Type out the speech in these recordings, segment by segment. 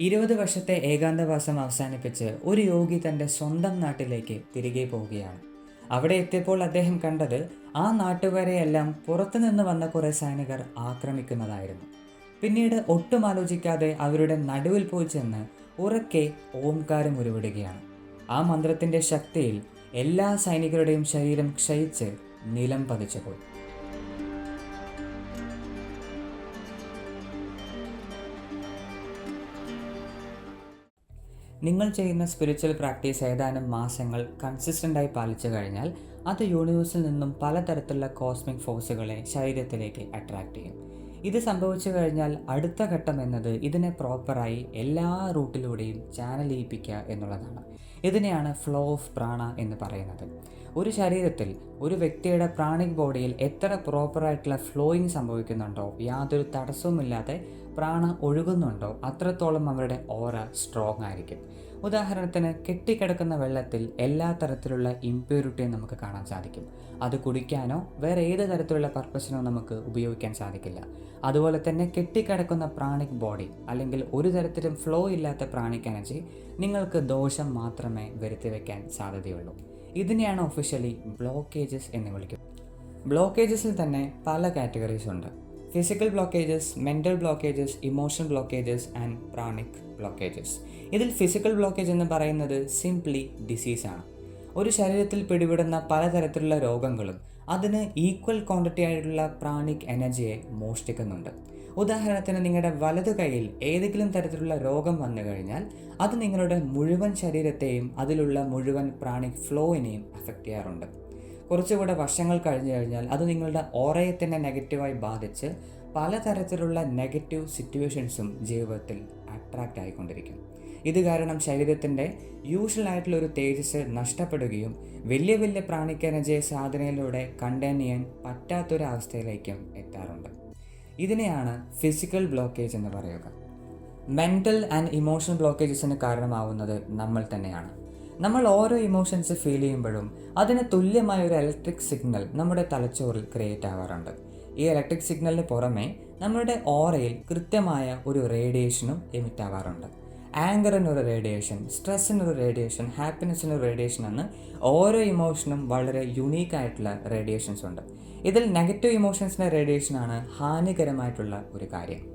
ഇരുപത് വർഷത്തെ ഏകാന്തവാസം അവസാനിപ്പിച്ച് ഒരു യോഗി തന്റെ സ്വന്തം നാട്ടിലേക്ക് തിരികെ പോവുകയാണ്. അവിടെ എത്തിയപ്പോൾ അദ്ദേഹം കണ്ടത് ആ നാട്ടുകാരെയെല്ലാം പുറത്തുനിന്ന് വന്ന കുറേ സൈനികർ ആക്രമിക്കുന്നതായിരുന്നു. പിന്നീട് ഒട്ടും ആലോചിക്കാതെ അവരുടെ നടുവിൽ പോയി ചെന്ന് ഉറക്കെ ഓംകാരം ഉരുവിടുകയാണ്. ആ മന്ത്രത്തിന്റെ ശക്തിയിൽ എല്ലാ സൈനികരുടെയും ശരീരം ക്ഷയിച്ച് നിലം പതിച്ചപ്പോൾ നിങ്ങൾ ചെയ്യുന്ന സ്പിരിച്വൽ പ്രാക്ടീസ് ഏതാനും മാസങ്ങൾ കൺസിസ്റ്റന്റായി പാലിച്ചു കഴിഞ്ഞാൽ അത് യൂണിവേഴ്സിൽ നിന്നും പലതരത്തിലുള്ള കോസ്മിക് ഫോഴ്സുകളെ ശരീരത്തിലേക്ക് അട്രാക്റ്റ് ചെയ്യും. ഇത് സംഭവിച്ചു കഴിഞ്ഞാൽ അടുത്ത ഘട്ടം എന്നത് ഇതിനെ പ്രോപ്പറായി എല്ലാ റൂട്ടിലൂടെയും ചാനൽ ചെയ്യിപ്പിക്കുക എന്നുള്ളതാണ്. ഇതിനെയാണ് ഫ്ലോ ഓഫ് പ്രാണ എന്ന് പറയുന്നത്. ഒരു ശരീരത്തിൽ ഒരു വ്യക്തിയുടെ പ്രാണിക് ബോഡിയിൽ എത്ര പ്രോപ്പറായിട്ടുള്ള ഫ്ലോയിങ് സംഭവിക്കുന്നുണ്ടോ യാതൊരു തടസ്സവുമില്ലാതെ പ്രാണ ഒഴുകുന്നുണ്ടോ അത്രത്തോളം അവരുടെ ഓറ സ്ട്രോങ് ആയിരിക്കും. ഉദാഹരണത്തിന് കെട്ടിക്കിടക്കുന്ന വെള്ളത്തിൽ എല്ലാ തരത്തിലുള്ള ഇമ്പ്യൂരിറ്റിയും നമുക്ക് കാണാൻ സാധിക്കും. അത് കുടിക്കാനോ വേറെ ഏത് തരത്തിലുള്ള പർപ്പസിനോ നമുക്ക് ഉപയോഗിക്കാൻ സാധിക്കില്ല. അതുപോലെ തന്നെ കെട്ടിക്കിടക്കുന്ന പ്രാണിക് ബോഡി അല്ലെങ്കിൽ ഒരു തരത്തിലും ഫ്ലോ ഇല്ലാത്ത പ്രാണിക് എനർജി നിങ്ങൾക്ക് ദോഷം മാത്രമേ വരുത്തി വയ്ക്കാൻ സാധ്യതയുള്ളൂ. ഇതിനെയാണ് ഒഫീഷ്യലി ബ്ലോക്കേജസ് എന്ന് വിളിക്കുന്നത്. ബ്ലോക്കേജസിൽ തന്നെ പല കാറ്റഗറീസ് ഉണ്ട്. Physical blockages mental blockages emotional blockages and pranic blockages ഇതിൽ ഫിസിക്കൽ ബ്ലോക്കേജ് എന്ന് പറയുന്നത് സിംപ്ലി ഡിസീസാണ് ഒരു ശരീരത്തിൽ പിടിപെടുന്ന പലതരത്തിലുള്ള രോഗങ്ങളും അതിന് ഈക്വൽ ക്വാണ്ടിറ്റി ആയിട്ടുള്ള പ്രാണിക് എനർജിയെ മോഷ്ടിക്കുന്നുണ്ട്. ഉദാഹരണത്തിന് നിങ്ങളുടെ വലതു കൈയിൽ ഏതെങ്കിലും തരത്തിലുള്ള രോഗം വന്നു കഴിഞ്ഞാൽ അത് നിങ്ങളുടെ മുഴുവൻ ശരീരത്തെയും അതിലുള്ള മുഴുവൻ പ്രാണിക് ഫ്ലോയിനെയും അഫക്റ്റ് ചെയ്യാറുണ്ട്. കുറച്ചുകൂടെ വർഷങ്ങൾ കഴിഞ്ഞു കഴിഞ്ഞാൽ അത് നിങ്ങളുടെ ഓറയെ തന്നെ നെഗറ്റീവായി ബാധിച്ച് പലതരത്തിലുള്ള നെഗറ്റീവ് സിറ്റുവേഷൻസും ജീവിതത്തിൽ അട്രാക്റ്റ് ആയിക്കൊണ്ടിരിക്കും. ഇത് കാരണം ശരീരത്തിന്റെ യൂഷ്വൽ ആയിട്ടുള്ള ഒരു തേജസ് നഷ്ടപ്പെടുകയും വലിയ വലിയ പ്രാണിക്കനജയ സാധനയിലൂടെ കണ്ടെയ്ൻ ചെയ്യാൻ പറ്റാത്തൊരവസ്ഥയിലേക്കും എത്താറുണ്ട്. ഇതിനെയാണ് ഫിസിക്കൽ ബ്ലോക്കേജ് എന്ന് പറയുക. മെന്റൽ ആൻഡ് ഇമോഷണൽ ബ്ലോക്കേജസിന് കാരണമാവുന്നത് നമ്മൾ തന്നെയാണ്. നമ്മൾ ഓരോ ഇമോഷൻസ് ഫീൽ ചെയ്യുമ്പോഴും അതിന് തുല്യമായ ഒരു ഇലക്ട്രിക് സിഗ്നൽ നമ്മുടെ തലച്ചോറിൽ ക്രിയേറ്റ് ആവാറുണ്ട്. ഈ ഇലക്ട്രിക് സിഗ്നലിന് പുറമെ നമ്മുടെ ഓറയിൽ കൃത്യമായ ഒരു റേഡിയേഷനും എമിറ്റ് ആവാറുണ്ട്. ആങ്കറിനൊരു റേഡിയേഷൻ സ്ട്രെസ്സിനൊരു റേഡിയേഷൻ ഹാപ്പിനെസ്സിനൊരു റേഡിയേഷൻ എന്ന് ഓരോ ഇമോഷനും വളരെ യുണീക്ക് ആയിട്ടുള്ള റേഡിയേഷൻസ് ഉണ്ട്. ഇതിൽ നെഗറ്റീവ് ഇമോഷൻസിന്റെ റേഡിയേഷനാണ് ഹാനികരമായിട്ടുള്ള ഒരു കാര്യം.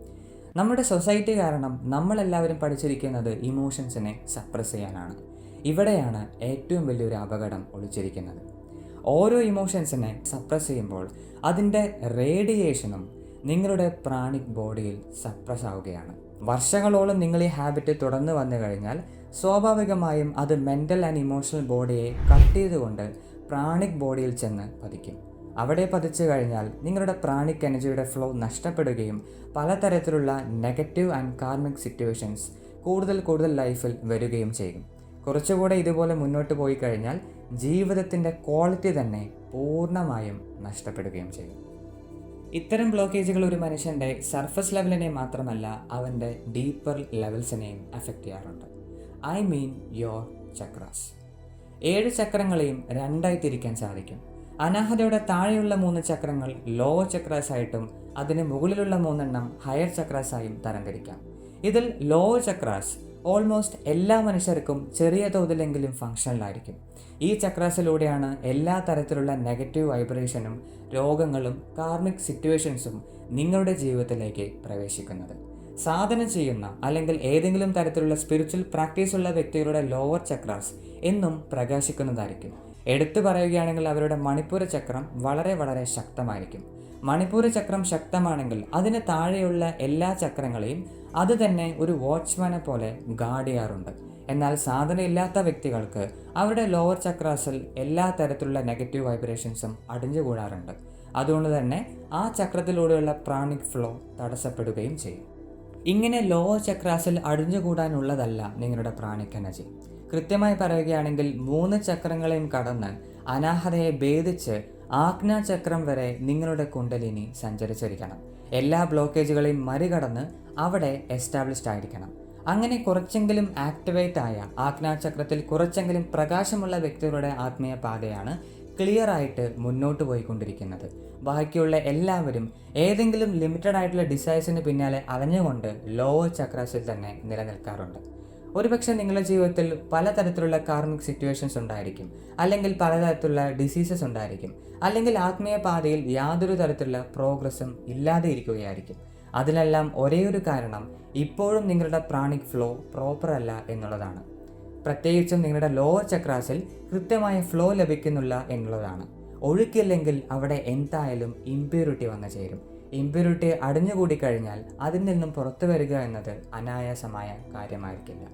നമ്മുടെ സൊസൈറ്റി കാരണം നമ്മളെല്ലാവരും പഠിച്ചിരിക്കുന്നത് ഇമോഷൻസിനെ സപ്രസ് ചെയ്യാനാണ്. ഇവിടെയാണ് ഏറ്റവും വലിയൊരു അപകടം ഒളിച്ചിരിക്കുന്നത്. ഓരോ ഇമോഷൻസിനെ സപ്രസ് ചെയ്യുമ്പോൾ അതിന്റെ റേഡിയേഷനും നിങ്ങളുടെ പ്രാണിക് ബോഡിയിൽ സപ്രസ് ആവുകയാണ്. വർഷങ്ങളോളം നിങ്ങൾ ഈ ഹാബിറ്റ് തുടർന്ന് വന്നു കഴിഞ്ഞാൽ സ്വാഭാവികമായും അത് മെന്റൽ ആൻഡ് ഇമോഷണൽ ബോഡിയെ കട്ട് ചെയ്തുകൊണ്ട് പ്രാണിക് ബോഡിയിൽ ചെന്ന് പതിക്കും. അവിടെ പതിച്ചു കഴിഞ്ഞാൽ നിങ്ങളുടെ പ്രാണിക് എനർജിയുടെ ഫ്ലോ നഷ്ടപ്പെടുകയും പലതരത്തിലുള്ള നെഗറ്റീവ് ആൻഡ് കാർമിക് സിറ്റുവേഷൻസ് കൂടുതൽ കൂടുതൽ ലൈഫിൽ വരികയും ചെയ്യും. കുറച്ചുകൂടെ ഇതുപോലെ മുന്നോട്ട് പോയി കഴിഞ്ഞാൽ ജീവിതത്തിന്റെ ക്വാളിറ്റി തന്നെ പൂർണമായും നഷ്ടപ്പെടുകയും ചെയ്യും. ഇത്തരം ബ്ലോക്കേജുകൾ ഒരു മനുഷ്യന്റെ സർഫസ് ലെവലിനെ മാത്രമല്ല അവന്റെ ഡീപ്പർ ലെവൽസിനെയും അഫക്റ്റ് ചെയ്യാറുണ്ട്. ഐ മീൻ യോർ ചക്രാസ് ഏഴ് ചക്രങ്ങളെയും രണ്ടായി തിരിക്കാൻ സാധിക്കും. അനാഹതയുടെ താഴെയുള്ള മൂന്ന് ചക്രങ്ങൾ ലോവർ ചക്രാസ് ആയിട്ടും അതിന് മുകളിലുള്ള മൂന്നെണ്ണം ഹയർ ചക്രാസായും തരംതിരിക്കാം ഇതിൽ ലോവർ ചക്രാസ് ഓൾമോസ്റ്റ് എല്ലാ മനുഷ്യർക്കും ചെറിയ തോതിലെങ്കിലും ഫങ്ഷണലായിരിക്കും ഈ ചക്രാസിലൂടെയാണ് എല്ലാ തരത്തിലുള്ള നെഗറ്റീവ് വൈബ്രേഷനും രോഗങ്ങളും കാർമിക് സിറ്റുവേഷൻസും നിങ്ങളുടെ ജീവിതത്തിലേക്ക് പ്രവേശിക്കുന്നത്. സാധന ചെയ്യുന്ന അല്ലെങ്കിൽ ഏതെങ്കിലും തരത്തിലുള്ള സ്പിരിച്വൽ പ്രാക്ടീസ് ഉള്ള വ്യക്തികളുടെ ലോവർ ചക്രാസ് എന്നും പ്രകാശിക്കുന്നതായിരിക്കും. എടുത്തു പറയുകയാണെങ്കിൽ അവരുടെ മണിപ്പൂര ചക്രം വളരെ വളരെ ശക്തമായിരിക്കും. മണിപ്പൂര ചക്രം ശക്തമാണെങ്കിൽ അതിന് താഴെയുള്ള എല്ലാ ചക്രങ്ങളെയും അത് തന്നെ ഒരു വാച്ച്മാനെ പോലെ ഗാർഡ് ചെയ്യാറുണ്ട്. എന്നാൽ സാധനയില്ലാത്ത വ്യക്തികൾക്ക് അവരുടെ ലോവർ ചക്രാസിൽ എല്ലാ തരത്തിലുള്ള നെഗറ്റീവ് വൈബ്രേഷൻസും അടിഞ്ഞു അടിഞ്ഞുകൂടാറുണ്ട്. അതുകൊണ്ട് തന്നെ ആ ചക്രത്തിലൂടെയുള്ള പ്രാണിക് ഫ്ലോ തടസ്സപ്പെടുകയും ചെയ്യും. ഇങ്ങനെ ലോവർ ചക്രാസിൽ അടിഞ്ഞുകൂടാനുള്ളതല്ല നിങ്ങളുടെ പ്രാണിക് എനർജി കൃത്യമായി പറയുകയാണെങ്കിൽ മൂന്ന് ചക്രങ്ങളെയും കടന്ന് അനാഹതയെ ഭേദിച്ച് ആജ്ഞാചക്രം വരെ നിങ്ങളുടെ കുണ്ടലിനി സഞ്ചരിച്ചിരിക്കണം. എല്ലാ ബ്ലോക്കേജുകളെയും മറികടന്ന് അവിടെ എസ്റ്റാബ്ലിഷ്ഡ് ആയിരിക്കണം. അങ്ങനെ കുറച്ചെങ്കിലും ആക്ടിവേറ്റ് ആയ ആജ്ഞാചക്രത്തിൽ കുറച്ചെങ്കിലും പ്രകാശമുള്ള വ്യക്തികളുടെ ആത്മീയ പാതയാണ് ക്ലിയർ ആയിട്ട് മുന്നോട്ട് പോയിക്കൊണ്ടിരിക്കുന്നത്. ബാക്കിയുള്ള എല്ലാവരും ഏതെങ്കിലും ലിമിറ്റഡ് ആയിട്ടുള്ള ഡിസൈസിന് പിന്നാലെ അലഞ്ഞുകൊണ്ട് ലോവർ ചക്രാസിൽ തന്നെ നിലനിൽക്കാറുണ്ട്. ഒരുപക്ഷെ നിങ്ങളുടെ ജീവിതത്തിൽ പലതരത്തിലുള്ള കാർമിക് സിറ്റുവേഷൻസ് ഉണ്ടായിരിക്കും. അല്ലെങ്കിൽ പലതരത്തിലുള്ള ഡിസീസസ് ഉണ്ടായിരിക്കും. അല്ലെങ്കിൽ ആത്മീയ പാതയിൽ യാതൊരു തരത്തിലുള്ള പ്രോഗ്രസ്സും ഇല്ലാതെ ഇരിക്കുകയായിരിക്കും. അതിനെല്ലാം ഒരേ ഒരു കാരണം ഇപ്പോഴും നിങ്ങളുടെ പ്രാണിക് ഫ്ലോ പ്രോപ്പർ അല്ല എന്നുള്ളതാണ്. പ്രത്യേകിച്ചും നിങ്ങളുടെ ലോവർ ചക്രാസിൽ കൃത്യമായ ഫ്ലോ ലഭിക്കുന്നില്ല എന്നുള്ളതാണ്. ഒഴുക്കില്ലെങ്കിൽ അവിടെ എന്തായാലും ഇമ്പ്യൂരിറ്റി വന്നു ചേരും. ഇമ്പ്യൂരിറ്റി അടിഞ്ഞുകൂടി കഴിഞ്ഞാൽ അതിൽ നിന്നും പുറത്തു വരിക എന്നത് അനായാസമായ കാര്യമായിരിക്കില്ല.